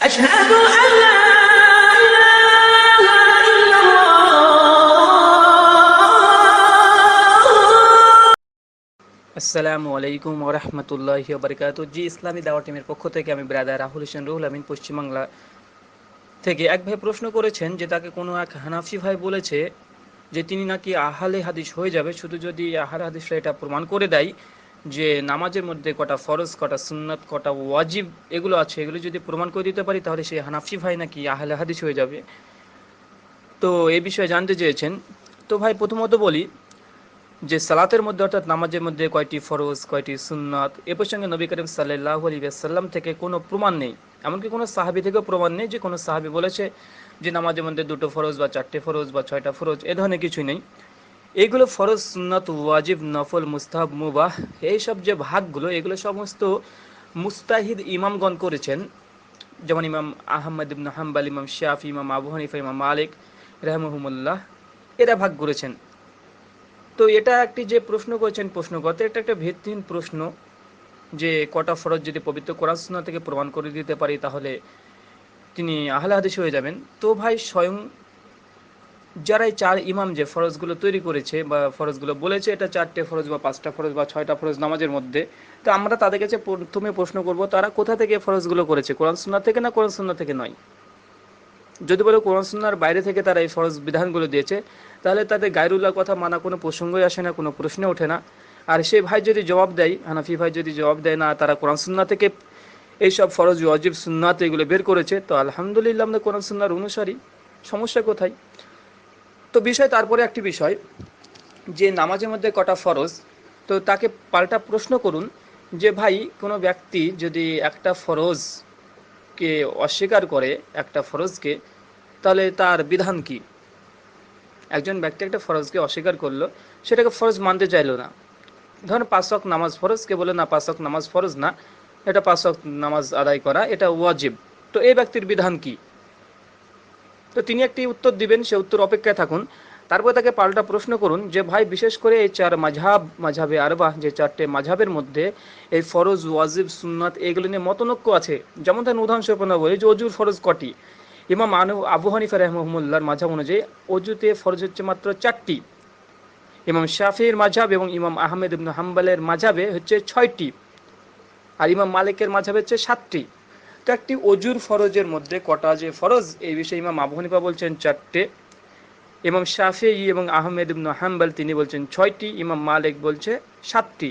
أشهد أن لا إله إلا الله আসসালামু আলাইকুম ওরহমতুল্লাহি বারকাত জি ইসলামী দাওয়া টিমের পক্ষ থেকে আমি ব্রাদার রাহুল হোসেন রুহুল আমিন পশ্চিমবাংলা থেকে এক ভাই প্রশ্ন করেছেন যে তাকে কোনো এক হানাফি ভাই বলেছে যে তিনি নাকি আহালে হাদিস হয়ে যাবে শুধু যদি আহালে হাদিসরা এটা প্রমাণ করে দেয় যে নামাজের মধ্যে কটা ফরজ, কটা সুন্নাত, কটা ওয়াজিব এগুলো আছে, এগুলো যদি প্রমাণ করে দিতে পারি তাহলে সেই হানাফি ভাই নাকি আহলে হাদিস হয়ে যাবে। তো এই বিষয়ে জানতে চেয়েছেন। তো ভাই প্রথমত বলি যে সালাতের মধ্যে অর্থাৎ নামাজের মধ্যে কয়টি ফরজ, কয়টি সুন্নাত, এ প্রসঙ্গে নবী করিম সাল্লাহ আলী সাল্লাম থেকে কোনো প্রমাণ নেই। এমনকি কোনো সাহাবি থেকেও প্রমাণ নেই যে কোনো সাহাবি বলেছে যে নামাজের মধ্যে দুটো ফরজ বা চারটে ফরজ বা ছয়টা ফরজ, এ ধরনের কিছুই নেই। এইগুলো ফরজ, সুন্নাত, ওয়াজিব, নফল, মুস্তাহাব, মুবাহ, এইসব যে ভাগগুলো, এগুলো সমস্ত মুস্তাহিদ ইমামগণ করেছেন। যেমন ইমাম আহমদ ইবন হাম্বাল, ইমাম শাফি, ইমাম আবু হানিফা, ইমাম মালিক রহমহুমুল্লাহ, এরা ভাগ করেছেন। তো এটা একটি যে প্রশ্ন করেছেন প্রশ্নগত, এটা একটা ভিত্তিহীন প্রশ্ন যে কটা ফরজ যদি পবিত্র কোরআন থেকে প্রমাণ করে দিতে পারি, তাহলে তিনি আহলে হয়ে যাবেন। তো ভাই, স্বয়ং যারা এই চার ইমাম যে ফরজগুলো তৈরি করেছে বা ফরজগুলো বলেছে, এটা চারটে ফরজ বা পাঁচটা ফরজ বা ছয়টা ফরজ নামাজের মধ্যে, তো আমরা তাদের কাছে প্রথমে প্রশ্ন করব, তারা কোথা থেকে ফরজগুলো করেছে? কোরআন সুন্নাহ থেকে না কোরআন সুন্নাহ থেকে নয়? যদি বলে কোরআন সুন্নার বাইরে থেকে তারা এই ফরজ বিধানগুলো দিয়েছে, তাহলে তাদের গায়রুল্লাহ কথা মানা কোনো প্রসঙ্গই আসে না, কোনো প্রশ্ন ওঠে না। আর সেই ভাই যদি জবাব দেয়, হানাফি ভাই যদি জবাব দেয়, না, তারা কোরআন সুন্না থেকে এইসব ফরজ অজিব সুন্নাত এগুলো বের করেছে, তো আলহামদুলিল্লাহ আমরা কোরআন সুন্নার অনুসারী। সমস্যা কোথায়? তো বিষয় তারপরে একটি বিষয়, যে নামাজের মধ্যে কটা ফরজ, তো তাকে পাল্টা প্রশ্ন করুন যে, ভাই, কোনো ব্যক্তি যদি একটা ফরজকে অস্বীকার করে, একটা ফরজকে, তাহলে তার বিধান কি? একজন ব্যক্তি একটা ফরজকে অস্বীকার করল, সেটাকে ফরজ মানতে চাইলো না। ধরেন পাঁচক নামাজ ফরজ, কে বলে না পাঁচক নামাজ ফরজ না, এটা পাঁচক নামাজ আদায় করা, এটা ওয়াজিব। তো এই ব্যক্তির বিধান কি? তো তিনি একটি উত্তর দিবেন, সে উত্তর অপেক্ষায় থাকুন। তারপরে তাকে পাল্টা প্রশ্ন করুন যে, ভাই, বিশেষ করে এই চার মাঝাব মাঝাবে আরবাহ, যে চারটে মাঝাবের মধ্যে এই ফরজ, ওয়াজিব, সুন্নাত, এগুলো নিয়ে মতনৈক্য আছে। যেমন তার উদাহরণস্বরূপ বলি যে, অজুর ফরজ কটি? ইমাম আনু, আবু হানিফা রহমুল্লাহর মাঝাব অনুযায়ী অজুতে ফরজ হচ্ছে মাত্র চারটি। ইমাম শাফির মাঝাব এবং ইমাম আহমেদ ইবনু হাম্বালের মাঝাবে হচ্ছে ছয়টি। আর ইমাম মালিকের মাঝাবে হচ্ছে সাতটি। তো একটি অজুর ফরজের মধ্যে কটা যে ফরজ, এই বিষয়ে ইমাম আবু হানিফা বলছেন চারটে। ইমাম শাফি এবং আহমেদ ইবনু হাম্বাল তিনি বলছেন ছয়টি, ইমাম মালিক বলছে সাতটি।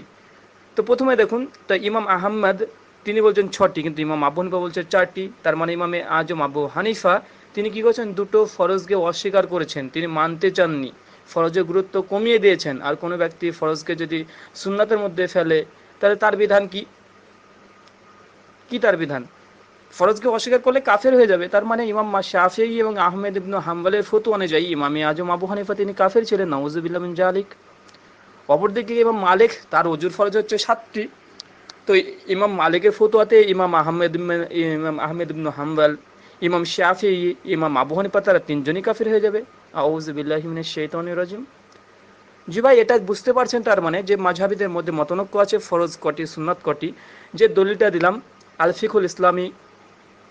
তো প্রথমে দেখুন, তো ইমাম আহম্মদ তিনি বলছেন ছটি, কিন্তু ইমাম আবু হানিফা বলছে চারটি। তার মানে ইমামে আজম আবু হানিফা, তিনি কি করেছেন? দুটো ফরজকে অস্বীকার করেছেন। তিনি মানতে চাননি। ফরজের গুরুত্ব কমিয়ে দিয়েছেন। আর কোনো ব্যক্তি ফরজকে যদি সুন্নাতের মধ্যে ফেলে, তাহলে তার বিধান কি? কি তার বিধান? ফরজকে অস্বীকার করলে কাফের হয়ে যাবে। তার মানে ইমাম মা শাফি এবং আহমেদ ইবনু হাম্বালের ফতু অনুযায়ী ইমামে আজম আবু হানিফা তিনি কাফের ছিলেন নওয়াজুবিল্লাহ বিন জালিক। অপরদিকে ইমাম মালিক, তার অজুর ফরজ হচ্ছে সাতটি। তো ইমাম মালিকের ফতুয়াতে ইমাম আহমেদ ইমাম আহমেদ ইবনু হাম্বাল, ইমাম শাফি ইমাম আবু হানিফা তারা তিনজনই কাফের হয়ে যাবে। আউজবিল্লাহিমিন শেতন রাজিম। জি ভাই, এটা বুঝতে পারছেন তার মানে যে মাঝহাবিদের মধ্যে মতনৈক্য আছে, ফরজ কটি, সুন্নাত কটি। যে দলিলটা দিলাম, আলফিকুল ইসলামী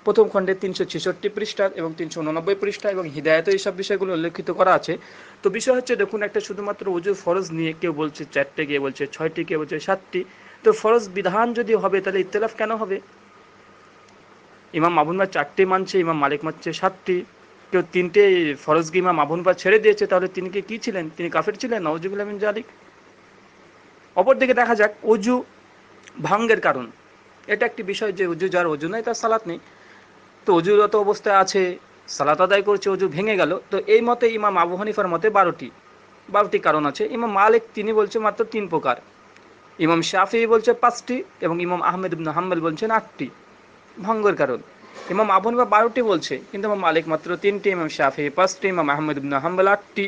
প্রথম খণ্ডে তিনশো ছেষট্টি পৃষ্ঠা এবং তিনশো উননব্বই পৃষ্ঠা এবং হৃদায়তে এইসব বিষয়গুলো উল্লেখিত করা আছে। তো বিষয় হচ্ছে, দেখুন, একটা শুধুমাত্র উজুর ফরজ নিয়ে কেউ বলছে চারটে কেউ বলছে ছয়টি কেউ বলছে সাতটি। তো ফরজ বিধান যদি হবে, তাহলে ইতলাফ কেন হবে? ইমাম আবুনবা চারটে মানছে, ইমাম মালিক মানছে সাতটি। কেউ তিনটে ফরজকে ইমাম আবুনবা ছেড়ে দিয়েছে, তাহলে তিনি কি কি ছিলেন? তিনি কাফের ছিলেন? নওজুবুল্লাহ বিন জালিক অপরদিকে দেখা যাক অজু ভাঙ্গের কারণ। এটা একটি বিষয় যে অজু যার অজু নাই, তার সালাত নেই। তো অজুরত অবস্থায় আছে, সালাত আদায় করছে, অজু ভেঙে গেল, তো এই মতে ইমাম আবু হানিফার মতে বারোটি বারোটি কারণ আছে। ইমাম মালিক, তিনি বলছে মাত্র তিন প্রকার। ইমাম শাফি বলছে পাঁচটি এবং ইমাম আহমেদ ইবনু হাম্বল বলছেন আটটি, ভঙ্গের কারণ। ইমাম আবু হানিফা বারোটি বলছে, কিন্তু ইমাম মালিক মাত্র তিনটি, ইমাম শাফি পাঁচটি, ইমাম আহমেদ ইবনু হাম্বল আটটি।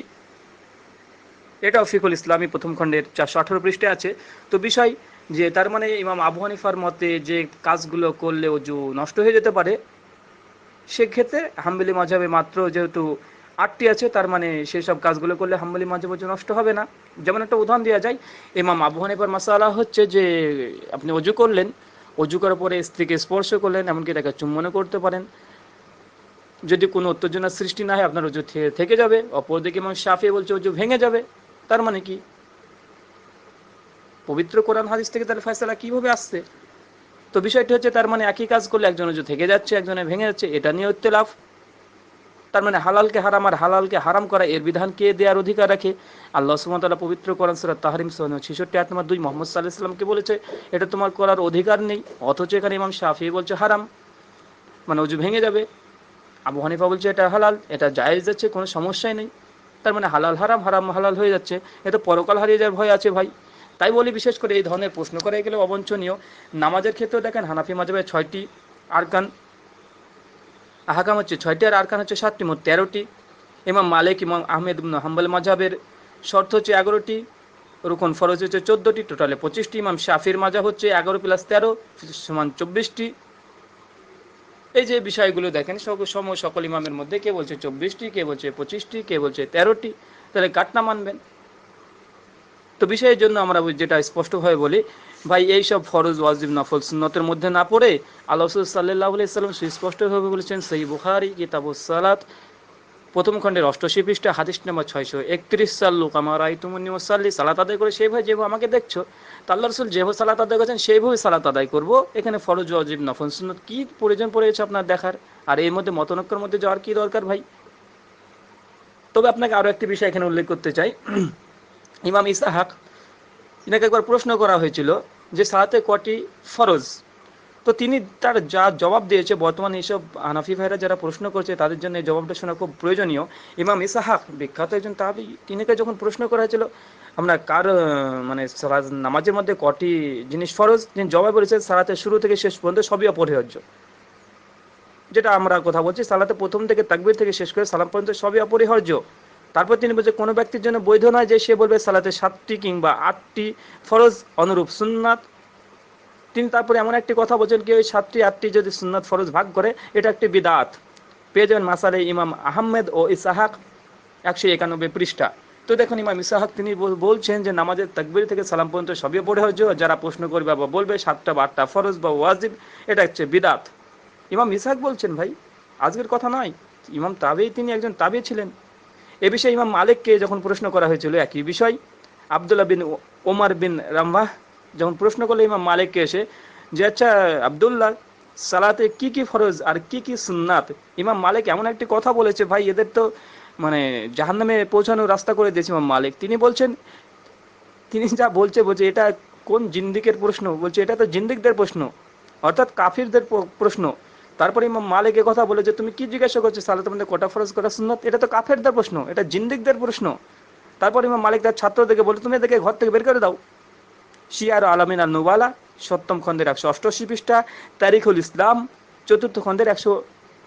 এটাও ফিকুল ইসলামী প্রথম খণ্ডের চারশো আঠারো পৃষ্ঠে আছে। তো বিষয় যে, তার মানে ইমাম আবু হানিফার মতে যে কাজগুলো করলে অজু নষ্ট হয়ে যেতে পারে সেক্ষেত্রে হাম্বলি মাঝাবে মাত্র যেহেতু আটটি আছে, তার মানে সেই সব কাজগুলো করলে হাম্বলি মাঝাব অজু নষ্ট হবে না। যেমন একটা উদাহরণ দেওয়া যায়, ইমাম আবু হানিফার মাসালা হচ্ছে যে আপনি অজু করলেন, অজু করার পরে স্ত্রীকে স্পর্শ করলেন, এমনকি তাকে চুম্বনও করতে পারেন। যদি কোনো উত্তেজনার সৃষ্টি না হয়, আপনার অজু থেকে যাবে। অপরদিকে এবং সাফিয়ে বলছে, অজু ভেঙে যাবে। তার মানে কি? পবিত্র কোরআন হাদিস থেকে তার ফয়সালা কীভাবে আসছে? তো বিষয়টি হচ্ছে তার মানে একই কাজ করলে একজন অজু থেকে যাচ্ছে একজনে ভেঙে যাচ্ছে, এটা নিয়ে ইত্তেলাফ তার মানে হালালকে হারাম আর হালালকে হারাম করা, এর বিধান কে দেওয়ার অধিকার রাখে? আল্লাহ সুমতাল্লাহ পবিত্র কোরআন সুরাত তাহরিম সোহান ছেষট্টি আট দুই, মোহাম্মদ সাল্লাহ ইসলামকে বলেছে, এটা তোমার করার অধিকার নেই, অথচ এখানে ইমাম শাফি বলছে হারাম। মানে অজু ভেঙে যাবে। আবু হানিফা বলছে এটা হালাল, এটা জায়েজ যাচ্ছে কোনো সমস্যাই নেই। তার মানে হালাল হারাম হারাম হালাল হয়ে যাচ্ছে। এটা পরকাল হারিয়ে যাওয়ার ভয় আছে ভাই। তাই বলি বিশেষ করে এই ধরনের প্রশ্ন করা গেলে অবঞ্চনীয় নামাজের ক্ষেত্রেও দেখেন হানাফি মাজাবের ছয়টি আরকান, আহাকাম হচ্ছে ছয়টি আর আরকান হচ্ছে সাতটি, মোট তেরোটি। ইমাম মালিক, ইমাম আহমেদ হাম্বল মাজাবের শর্ত হচ্ছে এগারোটি, রুকন ফরজ হচ্ছে চোদ্দোটি, টোটালে পঁচিশটি। ইমাম শাফির মাজা হচ্ছে এগারো প্লাস তেরো, সমান চব্বিশটি। এই যে বিষয়গুলো দেখেন সময় সকল ইমামের মধ্যে কে বলছে চব্বিশটি, কে বলছে পঁচিশটি, কে বলছে তেরোটি, তাহলে কাটনা মানবেন। তো বিষয়ের জন্য আমরা যেটা স্পষ্টভাবে বলি, ভাই, এই সব ফরজ, ওয়াজিব, নফল, সুন্নতের মধ্যে না পড়ে আল্লাহ সাল্লাহ সাল্লাম সুস্পষ্টভাবে বলেছেন, সেই বুখারি কিতাবুস সালাত, প্রথম খণ্ডের অষ্টশী পৃষ্ঠা, হাদিস নম্বর ছয়শো একত্রিশ সাল্লু কামার আই তুমনি ওসাল্লি সালাত আদায় করে সেইভাবে যেভাবে আমাকে দেখছ, তা আল্লাহ রসুল যেভাবে সালাত আদায় করেছেন, সেইভাবে সালাত আদায় করব। এখানে ফরজ, ওয়াজিব, নফল, সুন্নত কী প্রয়োজন পড়েছে আপনার দেখার? আর এর মধ্যে মতনক্যর মধ্যে যাওয়ার কী দরকার ভাই? তবে আপনাকে আরও একটি বিষয় এখানে উল্লেখ করতে চাই। ইমাম ইসাহাক, ইনাকে একবার প্রশ্ন করা হয়েছিল যে সালাতে কটি ফরজ? তো তিনি তার যা জবাব দিয়েছে, বর্তমানে এইসব হানাফি ভাইরা যারা প্রশ্ন করছে, তাদের জন্য এই জবাবটা শোনা খুব প্রয়োজনীয়। ইমাম ইসাহাক, বিখ্যাত একজন তাবি, তিনিকে যখন প্রশ্ন করা হয়েছিল, আমরা কার মানে নামাজের মধ্যে কটি জিনিস ফরজ? তিনি জবাব বলেছেন সালাতে শুরু থেকে শেষ পর্যন্ত সবই অপরিহার্য। যেটা আমরা কথা বলছি, সালাতে প্রথম থেকে তাকবির থেকে শেষ করে সালাম পর্যন্ত সবই অপরিহার্য। তারপর তিনি বলছে, কোনো ব্যক্তির জন্য বৈধ নয় যে সে বলবে সালাতে সাতটি কিংবা আটটি ফরজ অনুরূপ সুন্নাত। তিনি তারপরে এমন একটি কথা বলছেন কি, ওই সাতটি, আটটি যদি সুন্নাত ফরজ ভাগ করে, এটা একটি বিদাত। পেয়ে যাবেন মাসালে ইমাম আহমেদ ও ইসাহাক একশো একানব্বই পৃষ্ঠা। তো দেখুন, ইমাম ইসাহাক তিনি বলছেন যে নামাজের তাকবির থেকে সালাম পর্যন্ত সবই পড়ে হচ্ছে যারা প্রশ্ন করবে বা বলবে সাতটা বা আটটা ফরজ বা ওয়াজিব, এটা হচ্ছে বিদাত। ইমাম ইসাহাক বলছেন, ভাই, আজকের কথা নয়। ইমাম তাবেই তিনি একজন তাবে ছিলেন। এ বিষয়ে ইমাম মালিককে যখন প্রশ্ন করা হয়েছিল একই বিষয়, আবদুল্লাহ বিন ওমর বিন রাম্মাহ যখন প্রশ্ন করল ইমাম মালিককে এসে যে আচ্ছা আবদুল্লাহ, সালাতে কি কি ফরজ আর কি কি সুন্নাত? ইমাম মালিক এমন একটি কথা বলেছে, ভাই, এদের তো মানে জাহান্নামে পৌঁছানোর রাস্তা করে দিয়েছে ইমাম মালিক। তিনি বলছেন, তিনি যা বলছে বলছে, এটা কোন জিন্দিকের প্রশ্ন? বলছে, এটা তো জিন্দিকদের প্রশ্ন, অর্থাৎ কাফিরদের প্রশ্ন। তারপরে ইমাম মালিক কথা বলে যে, তুমি কি জিজ্ঞাসা করছ? সালাতের মধ্যে কটা ফরজ, কটা সুন্নত? এটা তো কাফেরদের প্রশ্ন, এটা জিন্দিকদের প্রশ্ন। তারপর ইমাম মালিক তার ছাত্রদেরকে বলে, তুমি এদেরকে ঘর থেকে বের করে দাও। শিয়ার আলামিন আল নুবালা সপ্তম খন্ডের একশো অষ্টআশি পৃষ্ঠা, তারিখুল ইসলাম, চতুর্থ খন্ডের একশো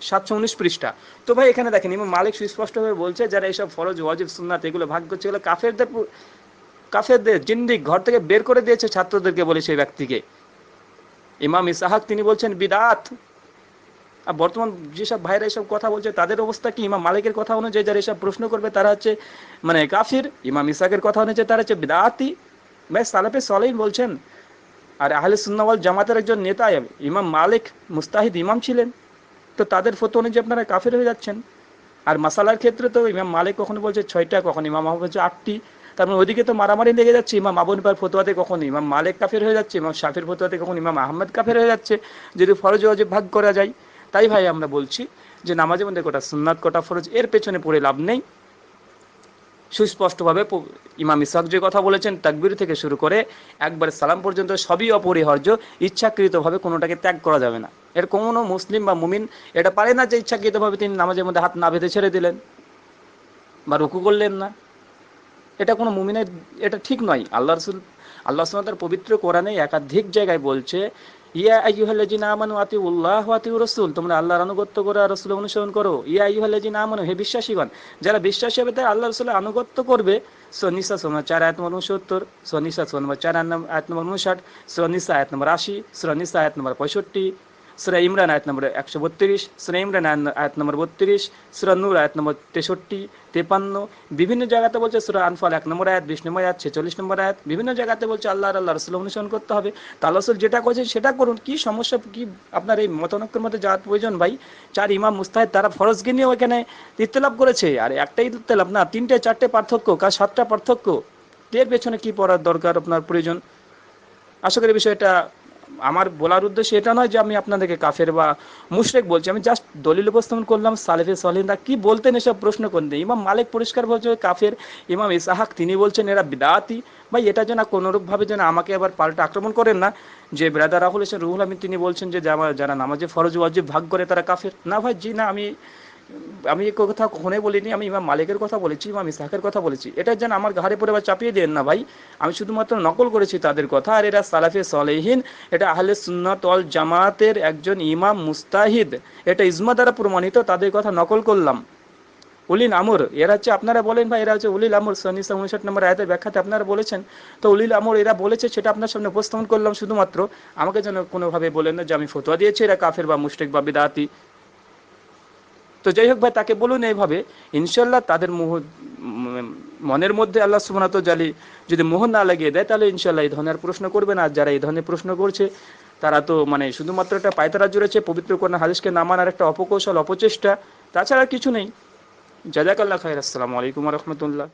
সাতশো উনিশ পৃষ্ঠা। তো ভাই, এখানে দেখেন, ইমাম মালিক সুস্পষ্টভাবে বলছে, যারা এইসব ফরজ, ওয়াজিব, সুন্নাত, এগুলো ভাগ করছে, এগুলো কাফেরদের কাফেরদের জিন্দিক ঘর থেকে বের করে দিয়েছে ছাত্রদেরকে বলে সেই ব্যক্তিকে। ইমাম ইসাহাক তিনি বলছেন, বিদাত। আর বর্তমান যেসব ভাইরা এসব কথা বলছে, তাদের অবস্থা কি? ইমাম মালিকের কথা অনুযায়ী যারা এসব প্রশ্ন করবে, তারা হচ্ছে মানে কাফির। ইমাম ইসাকের কথা অনুযায়ী তারা হচ্ছে বিদাতি। ভাই, সালাফে সলেই বলছেন, আর আহলে সুন্নাওয়াল জামাতের একজন নেতা, ইমাম মালিক মুস্তাহিদ ইমাম ছিলেন। তো তাদের ফতো অনুযায়ী আপনারা কাফের হয়ে যাচ্ছেন। আর মাসালার ক্ষেত্রে তো ইমাম মালিক কখনো বলছে ছয়টা, কখন ইমাম আহমদ বলছে আটটি। তারপর ওদিকে তো মারামারি লেগে যাচ্ছে, ইমাম আবুনিপার ফতোয়াতে কখন। ইমাম মালিক কাফের হয়ে যাচ্ছে, ইমাম শাফির ফতোয়াতে কখন, ইমাম আহমদ কাফের হয়ে যাচ্ছে। যদি ফরজ ভাগ করা যায় তাই ভাই আমরা বলছি যে নামাজের মধ্যে কটা সুন্নাত, কটা ফরজ, এর পেছনে পড়ে লাভ নেই। সুস্পষ্টভাবে ইমাম ইসাক যে কথা বলেছেন, তাকবির থেকে শুরু করে একবার সালাম পর্যন্ত সবই অপরিহার্য, ইচ্ছাকৃতভাবে কোনোটাকে ত্যাগ করা যাবে না। এর কোনো মুসলিম বা মুমিন এটা পারে না যে ইচ্ছাকৃতভাবে তিনি নামাজের মধ্যে হাত না বেঁধে ছেড়ে দিলেন বা রুকু করলেন না। এটা কোনো মুমিনের এটা ঠিক নয়। আল্লাহ রসুল আল্লাহ তার পবিত্র কোরআনে একাধিক জায়গায় বলছে ইয়া আইয়ুহাল্লাযিনা আমানু আতিউল্লাহ ওয়া আতিউর রসুল, তোমরা আল্লাহর আনুগত্য করো আর রসুল অনুসরণ করো। ইয়া আইয়ুহাল্লাযিনা আমানু, হে বিশ্বাসীগণ, যারা বিশ্বাসী হবে তারা আল্লাহ রসুলের আনুগত্য করবে। সনিসা সোনা চার, আয়াত নম্বর উনসত্তর সনিসা সোনা চার, আয়াত নম্বর উনষাট সনিসা আয়াত নম্বর আশি সনিসা আয়াত নম্বর পঁয়ষট্টি সুরা ইমরান আয়াত নম্বর একশো বত্রিশ সুরা ইমরান আয়াত- নম্বর বত্রিশ সুরা নূর আয়াত নম্বর তেষট্টি, তেপান্ন। বিভিন্ন জায়গাতে বলছে সুরা আনফাল এক নম্বর আয়াত, বিশ নম্বর আয়াত, ছেচল্লিশ নম্বর আয়াত। বিভিন্ন জায়গাতে বলছে আল্লাহ আল্লাহ রসুল অনুসরণ করতে হবে। তাহলে রসুল যেটা করছে সেটা করুন। কি সমস্যা, কি আপনার এই মতানক্যের মধ্যে যাওয়ার প্রয়োজন ভাই? চার ইমাম মুস্তাহিদ তারা ফরজকে নিয়ে ওখানে ইত্তেলাভ করেছে। আর একটাই ইত্তেলাভ না, তিনটে, চারটে পার্থক্য, কার সাতটা পার্থক্য? এর পেছনে কি পড়ার দরকার, আপনার প্রয়োজন? আশা করি বিষয়টা আমার বলার উদ্দেশ্য এটা নয় যে আমি আপনাদেরকে কাফের বা মুশরেক বলছি। আমি জাস্ট দলিল উপস্থাপন করলাম, সালেফে সলিনরা কি বলতেন এসব প্রশ্ন করতেন ইমাম মালিক পরিষ্কার বলছে কাফের ইমাম ইসাহাক তিনি বলছেন এরা বিদাতি। ভাই, এটা যেন কোনোরূপভাবে যেন আমাকে আবার পাল্টা আক্রমণ করেন না। যে ব্রাদার রাহুল হোসেন রুহুল আমিন তিনি বলছেন যে যারা নামাজে ফরজ ওয়াজিব ভাগ করে তারা কাফের। না ভাই, জি না, আমি আমি কথা কখনোই বলিনি, আমি ইমাম মালিকের কথা বলেছি, ইমাম ইসাহের কথা বলেছি। এটা যেন আমার ঘাড়ে পরে বা চাপিয়ে দেন না ভাই। আমি শুধুমাত্র নকল করেছি তাদের কথা, আর এরা সালাফে সলেহীন, এটা আহলে সুন্নাত ওয়াল জামাতের একজন ইমাম মুস্তাহিদ। এটা ইজমা দ্বারা প্রমাণিত, তাদের কথা নকল করলাম। উলিল আমর, এরা হচ্ছে আপনারা বলেন ভাই, এরা হচ্ছে উলিল আমর, সনিসা উনষাট নম্বর আয়াতের ব্যাখ্যাতে আপনারা বলেছেন। তো উলিল আমর, এরা বলেছে, সেটা আপনার সামনে উপস্থাপন করলাম শুধুমাত্র। আমাকে যেন কোনোভাবে বলেন না যে আমি ফতোয়া দিয়েছি, এরা কাফের বা মুশরিক বা বিদাতি। তো যাই হোক ভাই, তাকে বলুন এইভাবে। ইনশাল্লাহ তাদের মোহ মনের মধ্যে আল্লাহ সুমনাত জালি যদি মোহ না লাগিয়ে দেয়, তাহলে ইনশাল্লাহ এই ধরনের প্রশ্ন করবে না। আর যারা এই ধরনের প্রশ্ন করছে, তারা তো মানে শুধুমাত্র একটা পায়তারা জুড়েছে, পবিত্র কন্যা হাদিসকে নামানার একটা অপকৌশল, অপচেষ্টা, তাছাড়া কিছু নেই। জাজাকাল্লাহ খাই আসসালামু আলাইকুম রহমতুল্লাহ।